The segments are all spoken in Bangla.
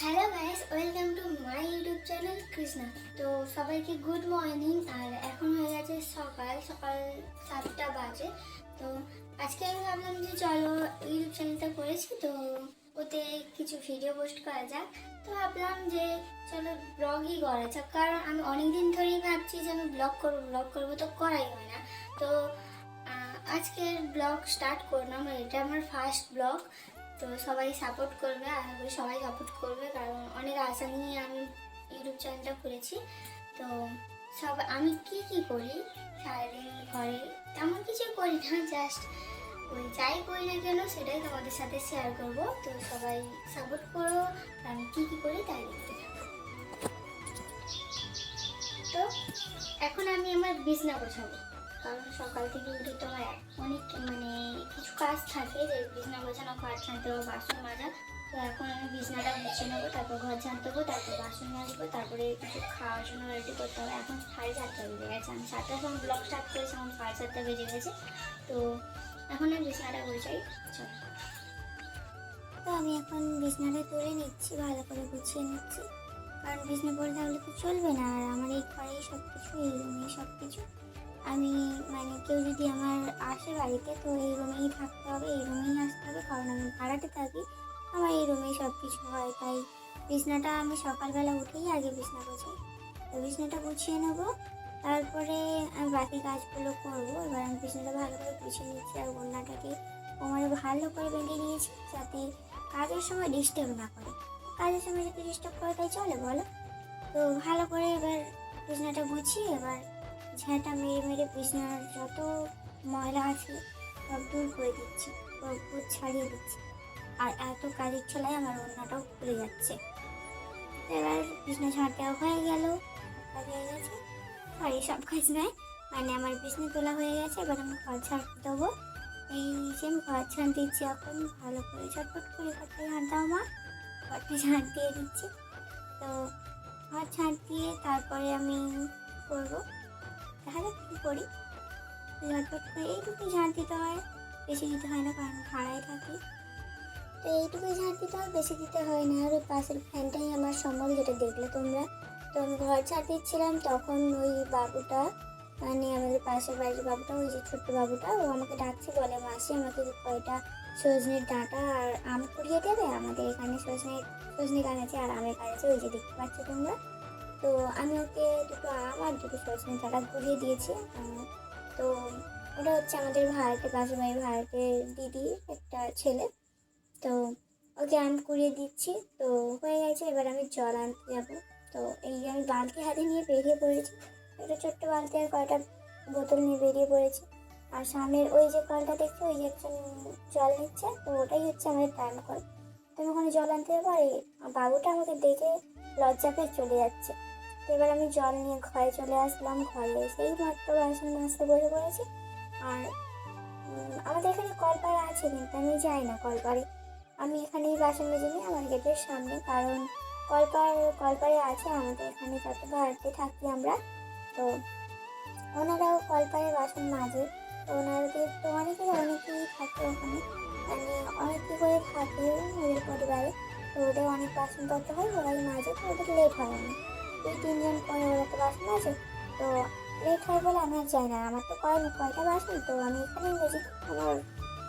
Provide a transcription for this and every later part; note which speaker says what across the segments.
Speaker 1: Hello guys, welcome to my YouTube channel Krishna. তো সবাইকে গুড মর্নিং, আর এখন হয়ে গেছে সকাল সকাল সাতটা বাজে। তো আজকে আমি ভাবলাম যে চলো ইউটিউব চ্যানেলটা করেছি, তো ওতে কিছু ভিডিও পোস্ট করা যাক। তো ভাবলাম যে চলো ব্লগই করা যাক, কারণ আমি অনেক দিন ধরেই ভাবছি যে আমি ব্লগ করব ব্লগ করব তো করাই হয় না। তো আজকের ব্লগ স্টার্ট করলাম এটা আমার ফার্স্ট ব্লগ তো সবাই সাপোর্ট করবে, আশা করি সবাই সাপোর্ট করবে, কারণ অনেক আশা নিয়ে আমি ইউটিউব চ্যানেলটা খুলেছি তো সব, আমি কি কি করি? সারাদিন ঘরে তেমন কিছু করি না জাস্ট ওই যাই করি না কেন সেটাই তোমাদের সাথে শেয়ার করব। তো সবাই সাপোর্ট করো আমি কি কি করি তাই তো এখন আমি আমার বিছনা গোছাবো কারণ সকাল থেকে উঠে তো আমার অনেক মানে কিছু কাজ থাকে যে বিছনা গোছানো, ঘর ছানতে হবে বাসন মাজা। তো এখন আমি বিছনাটা গুছিয়ে নেব, তারপর ঘর ঝাঁটতে দেবো, তারপর বাসন মাজবো, তারপরে কিছু খাওয়ার জন্য রেডি করতে হবে। এখন সাড়ে চারটা বেজে গেছে। আমি সাতটার সময় ব্লগ স্টার্ট করেছি, এখন সাড়ে চারটা বেজে গেছে। তো এখন আমি বিছনাটা গোছাই, চলো। তো আমি এখন বিছনাটা তুলে নিচ্ছি, ভালো করে গুছিয়ে নিচ্ছি। কারণ বিছনা পড়ে থাকলে তো চলবে না, আর আমার এই ঘরেই সব কিছু এই রুমে সব কিছু আমি মানে কেউ যদি আমার আসে বাড়িতে, তো এই রুমেই থাকতে হবে, এই রুমেই আসতে হবে, কারণ আমি ভাড়াতে থাকি। আমার এই রুমেই সব কিছু হয়, তাই বিছনাটা আমি সকালবেলা উঠেই আগে বিছনা গোছাই। তো বিছনাটা গুছিয়ে নেব, তারপরে আমি বাকি কাজগুলো করব। এবার আমি বিছনাটা ভালো করে গুছিয়ে নিচ্ছি, আর ওড়নাটাকে কোমরে ভালো করে বেঁধে নিয়েছি, যাতে কাজের সময় ডিস্টার্ব না করে। কাজের সময় যদি ডিস্টার্ব করে, তাই চলে, বলো? তো ভালো করে এবার বিছনাটা গুছিয়ে, এবার ঝাঁটা মেরে মেরে বিছনার যত ময়লা আছে সব দূর করে দিচ্ছি ভূত ছাড়িয়ে দিচ্ছি। আর এত কাজের ছলায় আমার ওড়নাটাও খুলে যাচ্ছে। এবার বিছনা ঝাঁটা হয়ে গেল কাজ হয়ে গেছে। সরি সব কাজ নয় মানে আমার বিছনা তোলা হয়ে গেছে, এবার আমি ঘর ছাড় দেবো। এই যে আমি ঘর ছাড় দিচ্ছি, এখন ভালো করে চটপট করে ঘরটা ঝাঁট দাও মা। ঘরটা ঝাঁট দিয়ে দিচ্ছি। তো ঘর ছাড় দিয়ে তারপরে আমি করব। দেখা যাক কী করি? ঝটপট এইটুকুই ঝাঁট দিতে হয়, বেশি দিতে হয় না, কারণ ভাড়ায় থাকি। তো এইটুকুই ঝাঁট দিতে হয়, বেশি দিতে হয় না। আর ওই পাশের ফ্যানটাই আমার সম্বল যেটা দেখলে তোমরা। তো আমি ঘর ছাড় দিচ্ছিলাম, তখন ওই বাবুটা মানে আমাদের পাশের বাড়ির বাবুটা, ওই যে ছোট্ট বাবুটা, ও আমাকে ডাকছে, বলে, মাসি, আমাকে কয়টা সজনের ডাঁটা আর আম কুড়িয়ে দেবে? আমাদের এখানে সজনে সজনে গাছ আছে আর আমের গাছ আছে, ওই যে দেখতে পাচ্ছ তোমরা? তো আমি ওকে দুটো আম আর দুটো সজনে ডাঁটা কুড়িয়ে দিয়েছি। তো ওটা হচ্ছে আমাদের ভারতের পাশের বাড়ির ভারতের দিদি, একটা ছেলে। তো ওকে আম কুড়িয়ে দিচ্ছি। তো হয়ে গেছে, এবার আমি জল আনতে যাব। তো এই যে আমি বালতি হাতে নিয়ে বেরিয়ে পড়েছি। একটা ছোট্ট বালতি আর কয়টা বোতল নিয়ে বেরিয়ে পড়েছি। আর সামনের ওই যে কলটা দেখছি, ওই যে একজন জল নিচ্ছে, তো ওটাই হচ্ছে আমাদের টাইম কল। তো আমি ওখানে জল আনতে যাব আর বাবুটা আমাকে দেখে লজ্জা পেয়ে চলে যাচ্ছে। এবার আমি জল নিয়ে ঘরে চলে আসলাম। ঘরে এসেই মাত্র বাসন মাজতে বসে পড়েছি। আর আমাদের এখানে কলপাড়া আছে কিন্তু আমি যাই না কলপাড়ে। আমি এখানেই বাসন মেজে নিই আমার গেটের সামনে। কারণ কলপাড়, কলপাড়ে আছে আমাদের এখানে যত ভারতে থাকি আমরা, তো ওনারাও কলপাড়ে বাসন মাজে। তো ওনাদের তো অনেকের অনেকেই থাকে ওখানে। মানে অনেকে করে থাকে ওদের পরিবারে। তো ওদের অনেক বাসনপত্র হয়, ওরাই মাজে, তো ওদের লেট হয় না দুই তিনজন পরে ওরা তো বাসন মাজে তো লেট হয় বলে আমি আর যাই না। আমার তো কয় কয়টা বাসন? তো আমি এখানেই মেজি আমার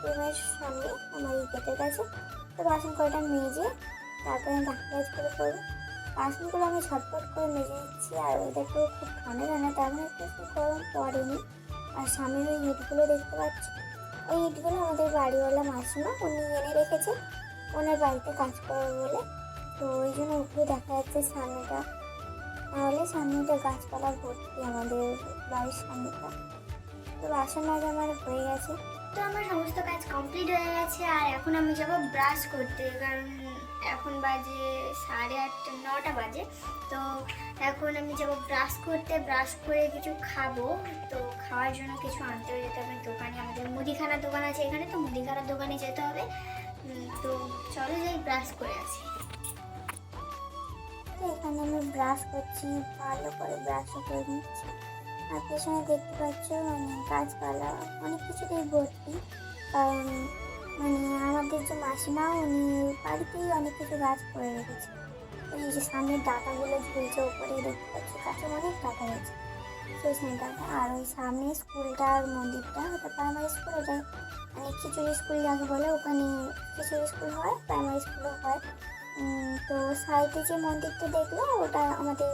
Speaker 1: রুমের সামনে আমার এই গেটের কাছে তো বাসন কয়টা মেজে তারপরে আমি বাকি কাজগুলো করব বাসনগুলো আমি ঝটপট করে মেজে নিচ্ছি আর ওদেরকেও খুব ঠান্ডা ঠান্ডা তেমন একটু গরম পড়েনি। আর সামনের ওই ইটগুলো দেখতে পাচ্ছি? ওই ইটগুলো আমাদের বাড়িওয়ালা মাসিমা, উনি এনে রেখেছে। ওনার বাড়িতে কাজ করবে বলে। তো ওই জন্য ওগুলো দেখা যাচ্ছে সামনেটা নাহলে সামনেটা গাছপালা ভর্তি আমাদের বাড়ির সামনেটা। তো বাসন মাজা আমার হয়ে গেছে। তো আমার সমস্ত কাজ কমপ্লিট হয়ে গেছে, আর এখন আমি যাব ব্রাশ করতে, কারণ এখন বাজে সাড়ে আটটা, নটা বাজে। তো এখন আমি যাব ব্রাশ করতে ব্রাশ করে কিছু খাব। তো খাওয়ার জন্য কিছু আনতে যেতে হবে দোকানে, আমাদের মুদিখানার দোকান আছে এখানে, তো মুদিখানার দোকানে যেতে হবে। তো চলো যাই ব্রাশ করে আসি। তো এখানে আমি ব্রাশ করছি, ভালো করে ব্রাশ করে নিচ্ছি। আর পেছনে দেখতে পাচ্ছ মানে গাছপালা, অনেক কিছুতেই ভর্তি। কারণ মানে আমাদের যে মাসিমা, উনি বাড়িতেই অনেক কিছু গাছ করে রেখেছে। এই যে সামনের ডাটাগুলো ঝুলছে ওপরে দেখতে পাচ্ছি কাছে অনেক ডাটা শেষ নেই ডাটা, আর ওই সামনে স্কুলটা আর মন্দিরটা, ওটা প্রাইমারি স্কুল ওটা মানে খিচুড়ি স্কুল যাকে বলে, ওখানে খিচুড়ি স্কুল হয় প্রাইমারি স্কুলও হয়। তো সাইডে যে মন্দিরটা দেখলে ওটা আমাদের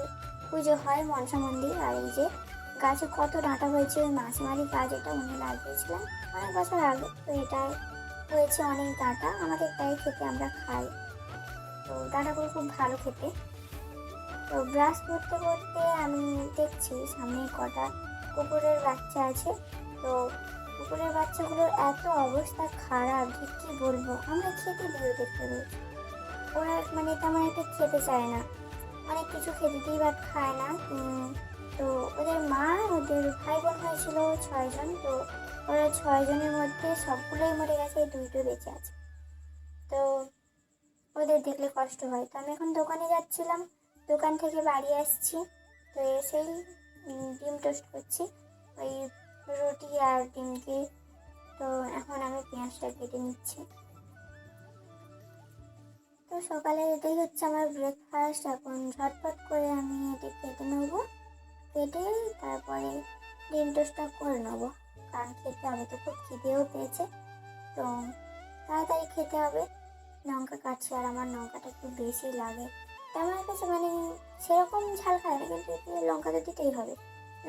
Speaker 1: পুজো হয় মনসা মন্দির, আর এই যে গাছে কত ডাঁটা হয়েছে, ওই মাসিমারি গাছ এটা উনি লাগিয়েছিলেন অনেক বছর আগে। তো এটা হয়েছে অনেক ডাঁটা, আমাদের তাই খেতে আমরা খাই। তো ডাঁটাগুলো খুব ভালো খেতে। তো ব্রাশ করতে করতে আমি দেখছি সামনে কটা কুকুরের বাচ্চা আছে। তো কুকুরের বাচ্চাগুলোর এত অবস্থা খারাপ যে কী বলব? আমরা খেতে দিও দেখতে রোজ ওরা মানে তেমন একটা খেতে চায় না। অনেক কিছু খেতে দিই বাট খায় না। তো ওদের মা, ওদের ভাই বোন হয়েছিল ছয়জন, তো ওরা ছয়জনের মধ্যে সবগুলোই মরে গেছে, দুইটো বেঁচে আছে। তো ওদের দেখলে কষ্ট হয়। তো আমি এখন দোকানে যাচ্ছিলাম, দোকান থেকে বাড়ি আসছি। তো এসেই ডিম টোস্ট করছি, ওই রুটি আর ডিমকে। তো এখন আমি পেঁয়াজটা কেটে নিচ্ছি। সকালে এটাই হচ্ছে আমার ব্রেকফাস্ট এখন ঝটপট করে আমি এটা কেটে নেব। কেটে তারপরে ডিম টোস্টটা করে নেব, কারণ খেতে হবে তো খুব খিদেও পেয়েছে। তো তাড়াতাড়ি খেতে হবে, লঙ্কা কাটছি আর আমার লঙ্কাটা একটু বেশি লাগে। তো আমার কাছে মানে সেরকম ঝাল খায় না, কিন্তু লঙ্কা তো দিতেই হবে।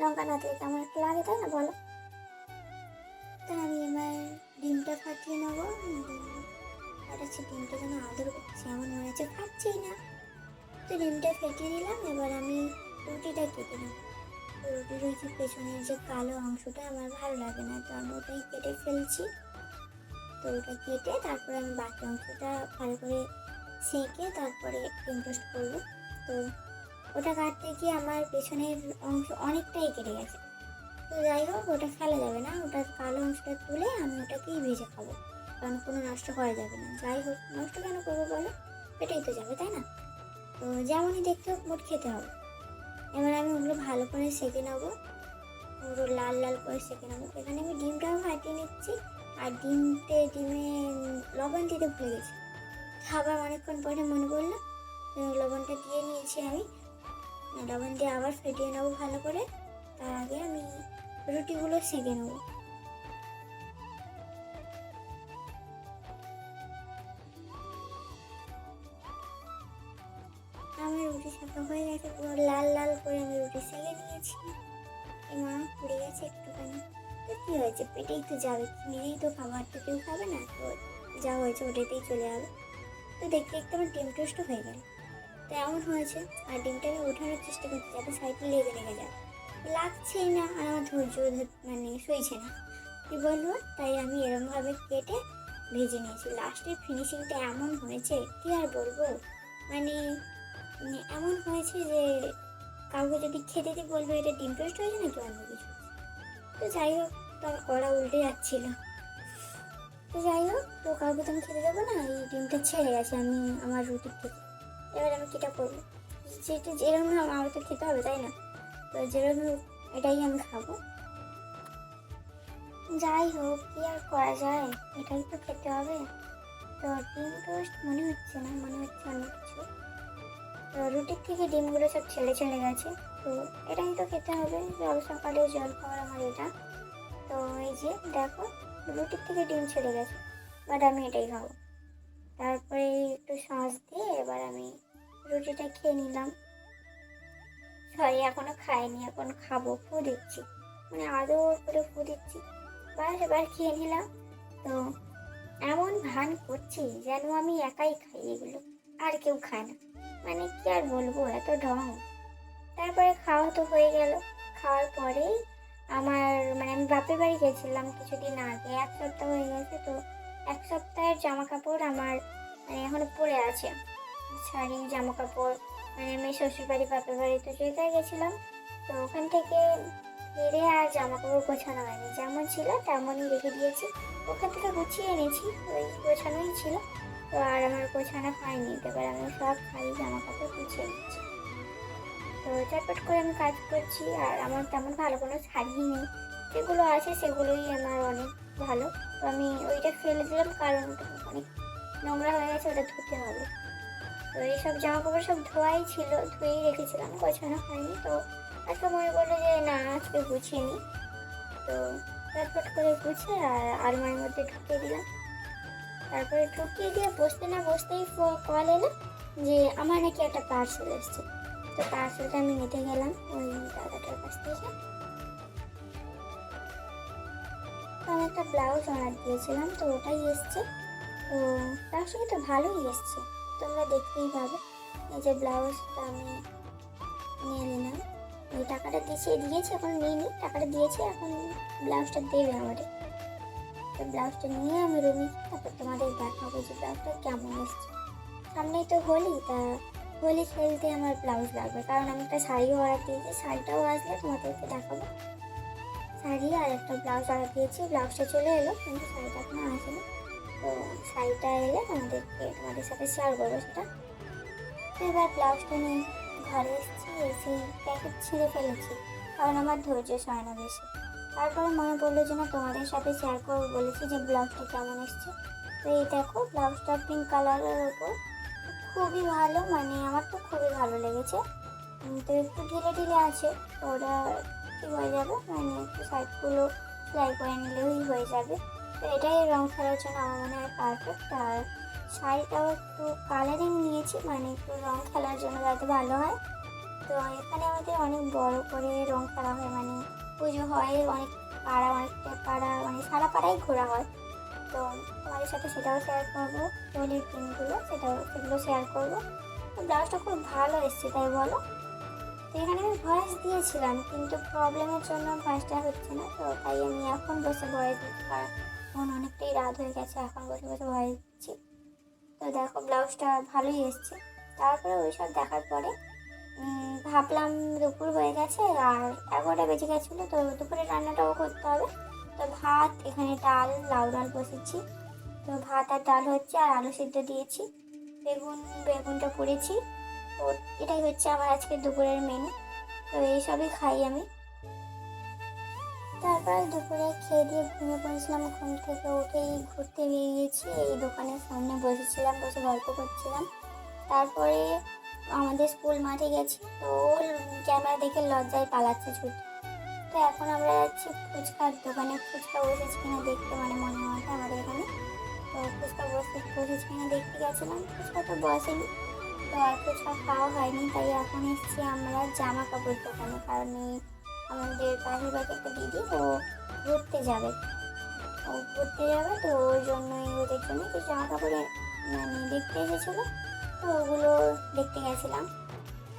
Speaker 1: লঙ্কা না দিলে কেমন একটু লাগে, তাই না, বলো? তো আমি এবার ডিমটা ফাটিয়ে নেব ফাটাচ্ছি ডিমটা যেন আদর করছে এমন মনে হচ্ছে খাচ্ছেই না। তো ডিমটা ফেটে দিলাম, এবার আমি রুটিটা কেটে নেব। রুটির ওই যে পেছনের যে কালো অংশটা আমার ভালো লাগে না, তো আমি ওটাই কেটে ফেলছি। তো ওটা কেটে তারপরে আমি বাকি অংশটা ভালো করে সেঁকে তারপরে টোস্ট করব। তো ওটা কাটতে গিয়ে আমার পেছনের অংশ অনেকটাই কেটে গেছে। তো যাই হোক, ওটা ফেলা যাবে না, ওটার কালো অংশটা তুলে আমি ওটাকেই ভেজে খাব। কোনো নষ্ট করা যাবে না। যাই হোক, নষ্ট কেন করব বলো? পেটেই তো যাবে, তাই না? তো যেমনই দেখতে হোক, মোট খেতে হবে। এবার আমি ওগুলো ভালো করে সেঁকে নেব। পুরো লাল লাল করে সেঁকে নেব। এখানে আমি ডিমটাও ফাটিয়ে নিচ্ছি। আর ডিমতে, ডিমে লবণ দিতে ভুলে গেছি। খাবার অনেকক্ষণ পরে মনে করল লবণটা দিয়ে নিয়েছি আমি। লবণ দিয়ে আবার ফেটিয়ে নেব ভালো করে। তার আগে আমি রুটিগুলো সেঁকে নেব। হয়েছে, পেটেই তো যাবে। নিজেই তো খাবার তো কেউ খাবে না, তো যা হয়েছে ওটাতেই চলে যাবে। তো দেখতে দেখতে আমার ডিম টোস্ট হয়ে গেল। তো এমন হয়েছে, আর ডিমটাকে ওঠানোর চেষ্টা করছি যাতে সাইডে লেগে লেগে যায়। লাগছেই না, আর আমার ধৈর্য মানে সইছে না। কী বলব? তাই আমি এরমভাবে কেটে ভেজে নিয়েছি। লাস্টের ফিনিশিংটা এমন হয়েছে, কি আর বলব? মানে মানে এমন হয়েছে যে কাউকে যদি খেতে দিই বলবে এটা ডিম টোস্ট হয়েছে নাকি অন্য কিছু? তো যাই হোক তো আমার কড়া উল্টে যাচ্ছিল। তো যাই হোক, তো কাউকে তো আমি খেতে দেবো না, এই ডিমটা ছেড়ে গেছে আমি আমার রুটির থেকে এবার আমি কীটা করব? যেটা যেরকম আমার তো খেতে হবে, তাই না? তো যেরকম এটাই আমি খাব। যাই হোক, কি আর করা যায়? এটাই তো খেতে হবে। তো ডিম টোস্ট মনে হচ্ছে না, মনে হচ্ছে অন্য কিছু। তো রুটির থেকে ডিমগুলো সব ছেড়ে ছেড়ে গেছে। তো এটাই তো খেতে হবে। সকালে জল খাওয়ার আমার এটা। তো এই যে দেখো রুটির থেকে ডিম ছেড়ে গেছে। বাট আমি এটাই খাব। তারপরে একটু সস দিয়ে এবার আমি রুটিটা খেয়ে নিলাম। সরি, এখনও খাইনি, এখন খাব, ফু দিচ্ছি। মানে আদৌ করে ফু দিচ্ছি। বাস, এবার খেয়ে নিলাম। তো এমন ভান করছি যেন আমি একাই খাই এগুলো। আর কেউ খায় না। মানে কি আর বলব, এত ঢং। তারপরে খাওয়া তো হয়ে গেল। খাওয়ার পরেই বাপের বাড়ি গেছিলাম কিছুদিন আগে, এক সপ্তাহ হয়ে গেছে তো, এক সপ্তাহের জামা কাপড় আমার মানে এখনও পরে আছে। শাড়ি জামা কাপড় মানে আমি শ্বশুর বাড়ি বাপের বাড়ি তো জায়গায় গেছিলাম, তো ওখান থেকে ফিরে আর জামা কাপড় গোছানো হয়নি। যেমন ছিল তেমনই রেখে দিয়েছি। ওখান থেকে গুছিয়ে এনেছি, ওই গোছানোই ছিল। তো আর আমার গোছানো হয়নি, এবার আমি সব খালি জামা কাপড় গুছিয়ে নিচ্ছি। তো চটপট করে আমি কাজ করছি, আর আমার তেমন ভালো কোনো শাড়ি নেই। যেগুলো আছে সেগুলোই আমার অনেক ভালো। তো আমি ওইটা ফেলে দিলাম কারণ অনেক নোংরা হয়ে গেছে, ওটা ধুতে হবে। তো এইসব জামা কাপড় সব ধোয়াই ছিল, ধুয়েই রেখেছিলাম, গোছানো হয়নি। তো আজকে মনে করল যে, না, আজকে গুছিয়ে নিই তো চটপট করে গুছিয়ে আর আলমারির মধ্যে ঢুকিয়ে দিলাম। তারপরে ঢুকিয়ে দিয়ে বসতে না বসতেই কল এলো যে, আমার নাকি একটা পার্সেল এসছে। তো পার্সেলটা আমি নিতে গেলাম ওই দাদাটার কাছ থেকে। আমি একটা ব্লাউজ অর্ডার দিয়েছিলাম, তো ওটাই এসছে। তো ব্লাউজটা কিন্তু ভালোই এসছে, তোমরা দেখতেই পাবে। এই যে ব্লাউজটা আমি নিয়ে নিলাম। ওই টাকাটা দিয়েছি দিয়েছে, এখন নিয়ে নিই টাকাটা দিয়েছি, এখন ব্লাউজটা দেবে আমাদের। তো ব্লাউজটা নিয়ে আমি রুমে তারপর তোমাদের দেখাবো যে ব্লাউজটা কেমন এসছে। সামনেই তো হোলি, তা হোলি খেলতে আমার ব্লাউজ লাগবে, কারণ আমি একটা শাড়িও অর্ডার দিয়েছি। শাড়িটাও আসলে তোমাদেরকে দেখাবো। শাড়ি আর একটা ব্লাউজ অর্ডার দিয়েছি। ব্লাউজটা চলে এলো, কিন্তু শাড়িটা এখনও আসেনি। তো শাড়িটা এলে তোমাদেরকে তোমাদের সাথে শেয়ার করব সেটা। এবার ব্লাউজটা নিয়ে ঘরে এসেছি, এসে প্যাকেট ছিঁড়ে ফেলেছি, কারণ আমার ধৈর্য হয় না বেশি। তারপরে মনে পড়ল যে, না, তোমাদের সাথে শেয়ার করব। বলেছি যে, ব্লাউজটা কেমন এসছে? তো এই দেখো ব্লাউজটা পিঙ্ক কালারের ওপর খুবই ভালো মানে আমার তো খুবই ভালো লেগেছে। তো একটু ঢিলে ঢিলে আছে ওটা কি হয়ে যাবে? মানে একটু সাইডগুলো সেলাই করে নিলেই হয়ে যাবে। তো এটাই রং খেলার জন্য আমার মনে হয় পারফেক্ট আর শাড়িটাও একটু কালারিং নিয়েছি মানে একটু রং খেলার জন্য যাতে ভালো হয়। তো এখানে আমাদের অনেক বড় করে রং খেলা হয় মানে পুজো হয়, অনেক পাড়া অনেকটা পাড়া মানে সারা পাড়াই ঘোরা হয়। তো তোমাদের সাথে সেটাও শেয়ার করব, হোলির দিনগুলো সেটাও সেগুলো শেয়ার করব। তো ব্লাউজটা খুব ভালো এসছে, তাই বলো? তো এখানে আমি ভয়েস দিয়েছিলাম, কিন্তু প্রবলেমের জন্য ভয়েসটা হচ্ছে না, তো তাই আমি এখন বসে ভয়েস দিচ্ছি, কারণ এখন অনেকটাই রাত হয়ে গেছে, এখন বসে বসে ভয়েস দিচ্ছি। তো দেখো ব্লাউজটা ভালোই এসছে। তারপরে ওইসব দেখার পরে ভাবলাম দুপুর হয়ে গেছে, আর এগারোটা বেজে গেছিল, তো দুপুরে রান্নাটাও করতে হবে। তো ভাত, এখানে ডাল, লাউ ডাল বসেছি। তো ভাত আর ডাল হচ্ছে, আর আলু সিদ্ধ দিয়েছি। বেগুন, বেগুনটা করেছি। তো এটাই হচ্ছে আমার আজকে দুপুরের মেনু তো এইসবই খাই আমি। তারপর দুপুরে খেয়ে দিয়ে ঘুমিয়ে পড়েছিলাম। ঘুম থেকে উঠেই ঘুরতে বেরিয়েছি। এই দোকানের সামনে বসেছিলাম, বসে গল্প করছিলাম। তারপরে আমাদের স্কুল মাঠে গেছি। তো ওর ক্যামেরা দেখে লজ্জায় পালাচ্ছে ছুটি। তো এখন আমরা যাচ্ছি ফুচকার দোকানে। ফুচকা বসেছি কিনা দেখতে মানে মনে হয় আমাদের এখানে। তো ফুচকা বসে বসেছি কিনা দেখতে গেছিলাম। ফুচকা তো বসেনি। তো আর ফুচকা খাওয়া হয়নি, তাই এখন এসেছি আমরা জামা কাপড় দোকানে। কারণ এই আমাদের পাশের বাড়িতে একটা দিদি, ও ঘুরতে যাবে। ও ঘুরতে যাবে তো ওই জন্যই ওদের জন্য কিছু জামা কাপড়ের মানে দেখতে এসেছিল। তো ওগুলো দেখতে গেছিলাম।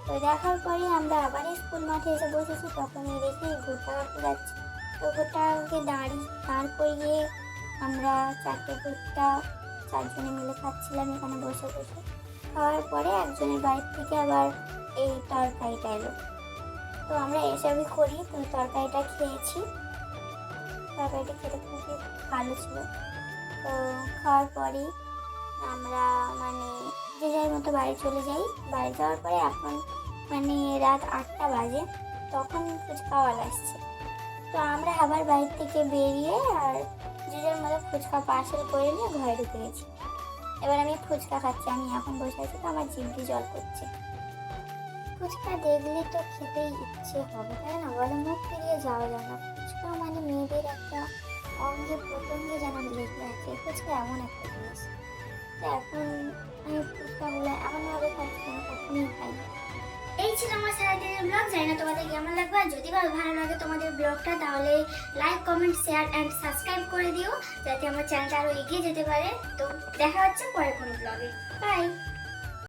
Speaker 1: তো দেখার পরে আমরা আবার স্কুল মাঠে এসে বসেছি, তখন দেখি ভুট্টা কাকু যাচ্ছে। তো ভুট্টা কাকুকে দাঁড়িয়ে দাঁড় করিয়ে আমরা চারটে ঘুরটা চারজনে মিলে খাচ্ছিলাম এখানে বসে বসে। খাওয়ার পরে একজনের বাড়ির থেকে আবার এই তরকারিটা এলো। তো আমরা এসবই করি, তো তরকারিটা খেয়েছি। তরকারিটা খেতে খুবই ভালো ছিল। তো খাওয়ার পরেই আমরা মানে যে যার মতো বাড়ি চলে যাই। বাড়ি যাওয়ার পরে এখন মানে রাত আটটা বাজে, তখন ফুচকাওয়ালা আসছে। তো আমরা আবার বাড়ি থেকে বেরিয়ে আর যে যার মতো ফুচকা পার্সেল করে নিয়ে ঘরে ঢুকে গেছি। এবার আমি ফুচকা খাচ্ছি, আমি এখন বসে আছি তো আমার জিভে জল করছে। ফুচকা দেখলে তো খেতেই ইচ্ছে হবে, তাই না? বলে মুখ ফিরিয়ে যাওয়া যায় না। ফুচকা মানে মেয়েদের একটা অঙ্গে প্রত্যঙ্গে যেন লেগে আছে। ফুচকা এমন একটা জিনিস। তো এখন আমি ফুচকাগুলো এমনভাবে খাচ্ছি আমি কখনোই খাই না। এই ছিল আমার সারাদিনের ব্লগ জানি না তোমাদের কেমন লাগবে। আর যদি ভালো ভালো লাগে তোমাদের ব্লগটা তাহলে like comment share and subscribe করে দিও, যাতে আমার চ্যানেলটা আরও এগিয়ে যেতে পারে। তো দেখা হচ্ছে পরে কোনো ব্লগে বাই